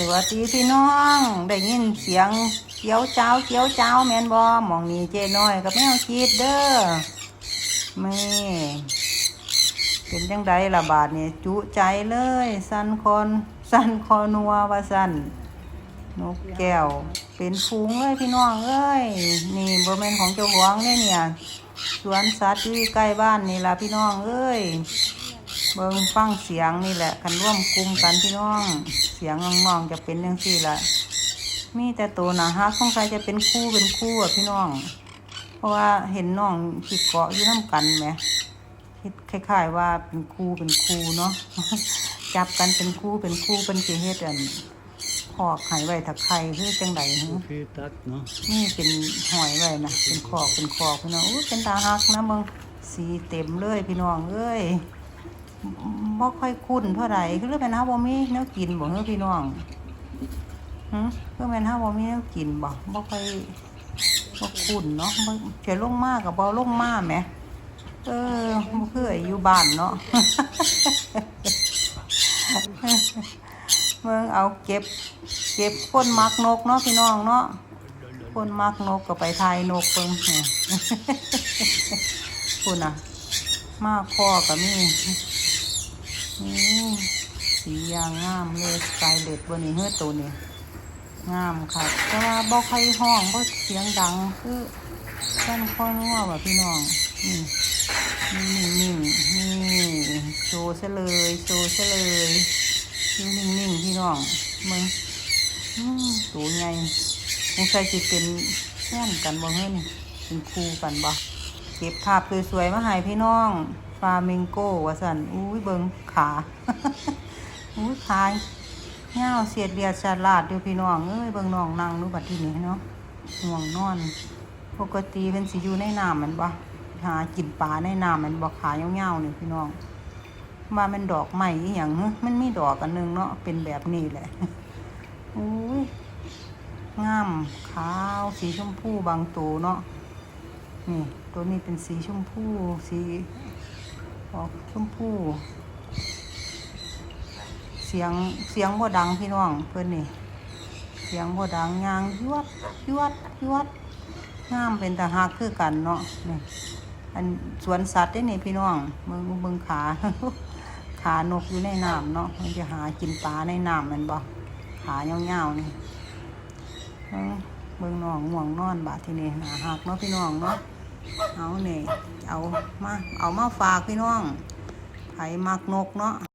สวัสดีพี่น้อง ได้ยินเสียงเกี้ยวเจ้าเกี้ยวเจ้าแมนบอมองนี่เจน้อยกับแมวคิดเด้อไม่เป็นจังไดละบาทเนี่ยจุใจเลย สันคอนสันคอนัวว่าสันนกแก้ว เป็นฟูงเลยพี่น้องเอ้ยนี่บริเวณของเจ้าของเนี่ยเนี่ยสวนสัตว์ที่ใกล้บ้านนี่ละพี่น้องเอ้ย เบิ่งฟังเสียงนี่แหละกันร่วมกลุ่มกันพี่น้อง เสียงงองๆจะเป็นยังสี่ละมีแต่ตัวหนาฮักของใครจะเป็นคู่เป็นคู่อะพี่น้อง เพราะว่าเห็นน้องขีดเกาะอยู่น้ำกันไหมคิดคล้ายๆว่าเป็นคู่เป็นคู่เนาะจับกันเป็นคู่เป็นคู่เป็นสิเฮ็ดอันขอกไห้ไว้ถักไข่คือจังไดหึคือตัดเนาะนี่เป็นหอยไว้นะเป็นขอกเป็นขอกพี่น้องอู้เป็นตาฮักนะมึงสีเต็มเลยพี่น้องเอ้ย บ่ค่อยคุ้นเท่าไหร่คือเป็นเฮาบ่มีแนวกินบ่เฮ้อพี่น้องหึคือเป็นเฮาบ่มีแนวกินบ่บ่ค่อยบ่คุ้นเนาะเสียลงมาก็บ่ลงมาแหมเออบ่คือไอ้อยู่บ้านเนาะเมืองเอาเก็บ เก็บคนมักนกเนาะพี่น้องเนาะคนมักนกก็ไปทายนกเพิ่งคุณน่ะ มากคอก็มีนี่สียางงามเลยสไตล์เล็ดวันนี้เฮ้อตัวนี้งามค่ะ แต่ว่าบ่ใครห้องบ่เสียงดังคือแค่นข้อนัวแบบพี่น้องนี่นี่นิ่งนี่โชว์ซะเลยโชว์ซะเลยอยู่นิ่งๆพี่น้องมึงอืมตัวใหญ่สงสัยสิเป็นแค่นกันบ่เฮ้ยนี่เป็นคู่กันบ่ เก็บภาพสวยๆมาให้พี่น้องฟาเมงโกวสันอุ้ยเบิงขาอุ้ยขาเงาวเสียดเดียดฉลาดเดียวพี่น้องเอ้ยเบิงน้องนั่งนูบัดที่นี้เนาะห่วงนอน ปกติเป็นสิอยู่ในน้ำมันบ่หากินปลาในน้ำมันบ่ขาเงาวๆนี่พี่น้องมามันดอกใหม่อีหยังมันมีดอกอันหนึงเนาะเป็นแบบนี้แหละอุ้ยงามขาวสีชมพูบางตัวเนาะ นี่ตัวนี้เป็นสีชมพูสีออกชมพูเสียงเสียงบ่ดังพี่น้องเพิ่นนี่ เสียงบ่ดังยางยวดยวดยวดงามเป็นตาฮักคือกันเนาะนี่อันสวนสัตว์ได้นี่พี่น้องเบิ่งเบิ่งขา ขานกอยู่ในน้ำเนาะมันจะหากินปลาในน้ำมันบ่ขายาวๆนี่เบิ่งเบิ่งน้องง่วงนอนบาดทีนี้หาหักเนาะพี่น้องเนาะ เอาเนี่ยเอามาเอามาฝากพี่น้องไผมักนกเนาะ